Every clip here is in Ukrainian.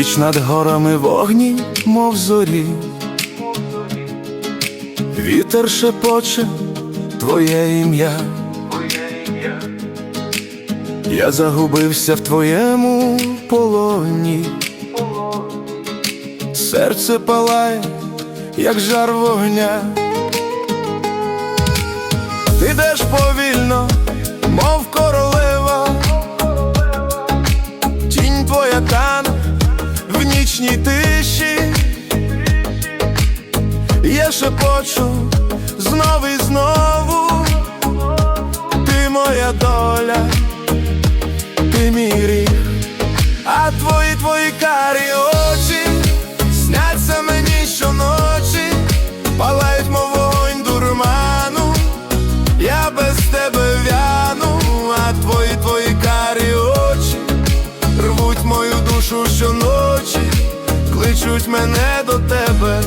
ніч над горами вогні, мов зорі, вітер шепоче твоє ім'я. Я загубився в твоєму полоні, серце палає, як жар вогня. Шепочу знов і знову, ти моя доля, ти мій гріх, а твої твої карі очі сняться мені щоночі, палають, мов вогонь дурману. Я без тебе в'яну, а твої твої карі очі рвуть мою душу щоночі, кличуть мене до тебе,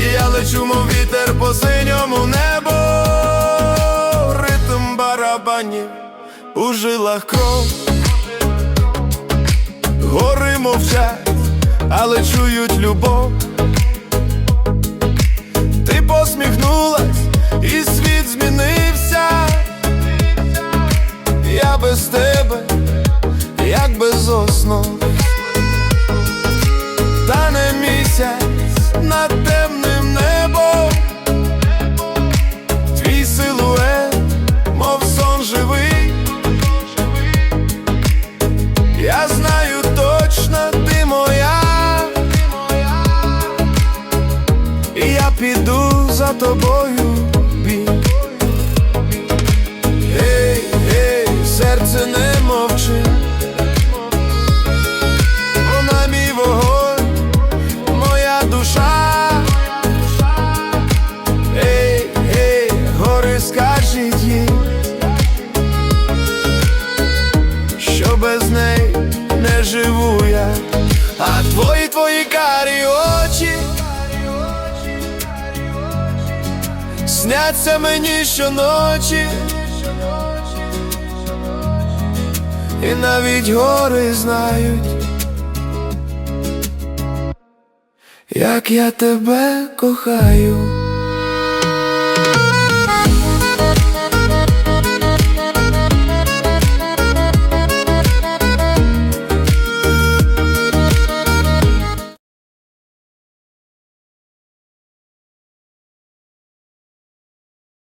і я лечу, мов вітер по синьому небу, ритм барабанів у жилах кров, гори мовчать, але чують любов. Ти посміхнулась, і світ змінився. Я без тебе, як без основ, та не місяць над темним піду за тобою бій Гей, гей, серце не мовчи. Вона мій вогонь, моя душа. Ей, гей, гори скажіть їй Що без неї не живу я. А твої твої карі очі Сняться мені щоночі, і навіть гори знають, як я тебе кохаю.